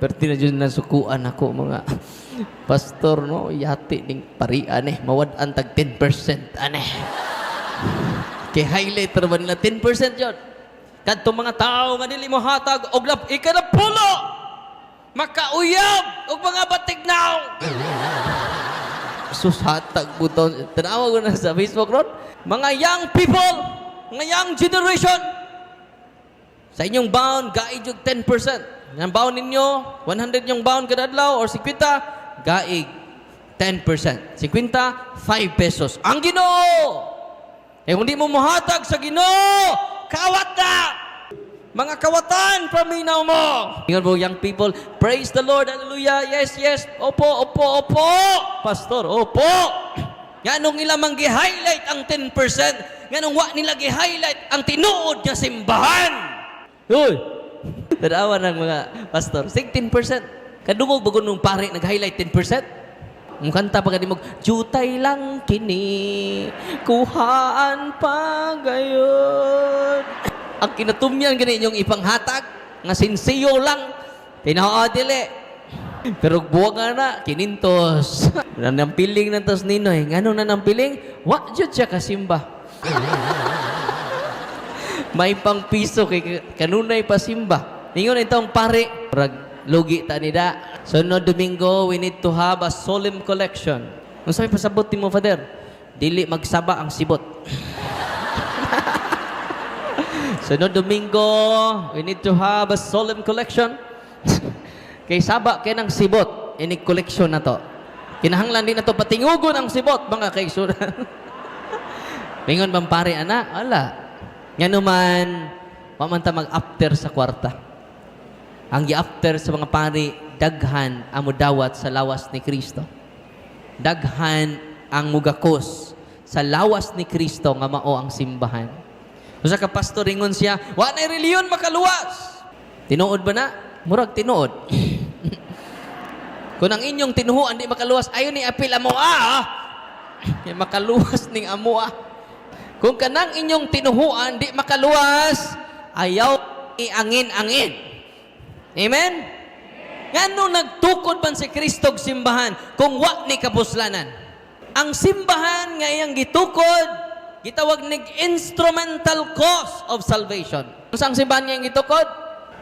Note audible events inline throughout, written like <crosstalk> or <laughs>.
Pero di na dyan nasukuan ako mga pastor, no? Yati ning parian eh. Mawad ang tag 10%, ane. Kay highlight ra ba nila 10% yun. Kadto mga tao nga dili mo hatag og lap ika na pulo. Makauyab og mga batignaw. Sus hatag buton. Tanawa ko na sa Facebook ron. Mga young people, mga young generation. Sa inyong bound, gaig yung 10%. Ang bound ninyo, 100 yung bound kada adlaw or 50, gaig 10%. 50, 5 pesos. Ang ginoo! Eh kung di mo muhatag sa ginoo, kawat na! Mga kawatan, paminaw mo! Ingat mo, young people, praise the Lord, hallelujah, yes, yes, opo, opo, opo! Pastor, opo! Nga nung ilamang gi-highlight ang 10%, nga nung wa nila gi-highlight ang tinuod niya simbahan! Uy! Tanawa ng mga pastor, sig 10%. Kadungog bago nung pare nag-highlight 10%? Ang kanta pa mo, jutay lang kini, kuhaan pa gayon. Ang kinatumyan gani inyong ipanghatag, nga sinsiyo lang, tinaadili. Pero buwag nga na, kinintos. <laughs> Nanampiling na tos ninoy. Ngano na nampiling? Wa jud siya kasimba. <laughs> May pang piso kay kanunay pasimba. Ningon itong pare, rag lugi ta nida. Sunod Domingo, we need to have a solemn collection. Ang sabi pasabot ni mo, Father, dili magsaba ang sibot. <laughs> Sunod Domingo, we need to have a solemn collection. <laughs> kay saba kay ng sibot, ini collection na to. Kinahanglan din na to patingugon ang sibot, mga kaigsunan. <laughs> Mingon bang pare ana? Wala. Nga naman, pamanta mag-after sa kwarta. Ang gi-after sa mga pari, daghan ang mudawat sa lawas ni Kristo. Daghan ang mugakos sa lawas ni Kristo nga mao ang simbahan. Usa ka pastor ingon siya, wa na reliyon makaluwas. Tinuod ba na? Murag tinuod. <laughs> Kung ang inyong tinuhuan di makaluwas, ayon ni apil amo ah. <laughs> Kay makaluwas ning amo ah. Kung kanang inyong tinuhuan di makaluwas, ayaw iangin-angin. Amen? Ngano nagtukod man si Kristo og simbahan kung wa ni kapuslanan? Ang simbahan nga iyang gitukod, gitawag nig instrumental cause of salvation. Unsa ang simbahan nga iyang gitukod?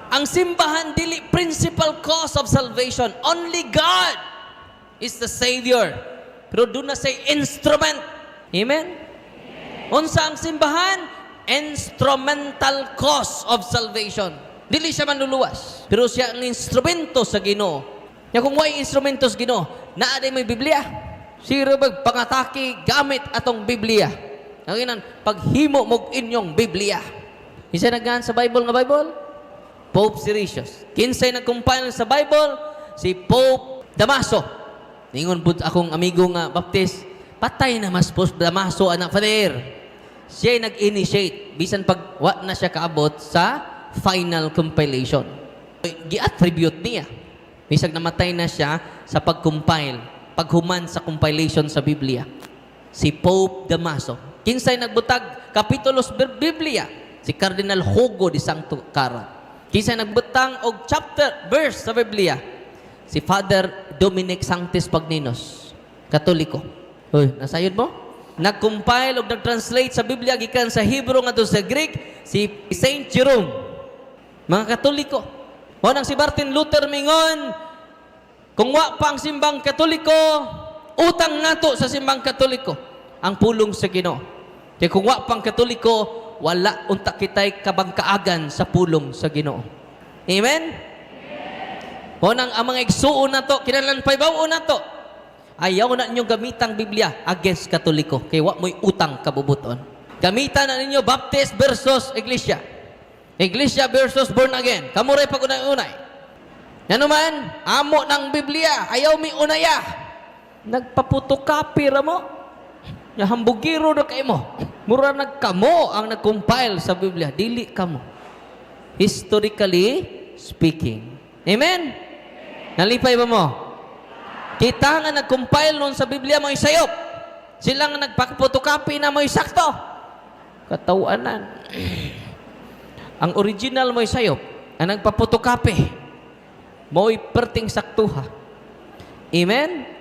Ang simbahan dili principal cause of salvation. Only God is the Savior. Pero doon na say instrument. Amen? Unsa ang simbahan? Instrumental cause of salvation. Dili siya manluluwas. Pero siya ang instrumento sa Ginoo. Ya kung way instrumento sa Ginoo, naa day may Biblia. Siro bag pangataki gamit atong Biblia. Ang inan paghimo mog inyong Biblia. Isa naggan sa Bible nga Bible? Pope Siricius. Kinsay nag-compile sa Bible? Si Pope Damaso. Ningon pud akong amigo nga Baptist, patay na mas Pope Damaso anak father. Siya nag-initiate bisan pag wa na siya kaabot sa final compilation. Gi-attribute niya. Bisag namatay na siya sa pag-compile, paghuman sa compilation sa Biblia. Si Pope Damaso. Kinsay nagbutag kapitulos Biblia? Si Cardinal Hugo de Santo Cara. Kinsay nagbutang og chapter, verse sa Biblia? Si Father Dominic Sanctis Pagninos. Katoliko. Hoy, nasayod mo? Nag-compile o nag-translate sa Biblia gikan sa Hebrew ngadto sa Greek si Saint Jerome. Mga Katoliko. Mo nang si Martin Luther mingon, kung wa pa ang simbang Katoliko, utang nato sa simbang Katoliko ang pulong sa Ginoo. Kaya kung wa pang Katoliko, wala unta kitay kabangkaagan sa pulong sa Ginoo. Amen? Mo nang ang mga igsuon na to, kinalan paybaw na to. Ayaw na ninyong gamitang Biblia against Katoliko. Kaya wa mo'y utang kabubuton. Gamitan na ninyo Baptist versus Iglesia. Iglesia versus born again. Kamuray pag unay-unay. Yan naman, amo ng Biblia. Ayaw mi unaya. Nagpaputokapi ra mo. Nahambugiro na kayo mo. Mura nagkamo ang nag-compile sa Biblia. Dili kamo. Historically speaking. Amen? Nalipay ba mo? Kita nga nag-compile noon sa Biblia mo sayop. Sila nga nagpapotocopy na mo sakto. Katawanan. <clears throat> Ang original mo sayop, ang nagpapotocopy. Mo'y perting saktuha. Amen?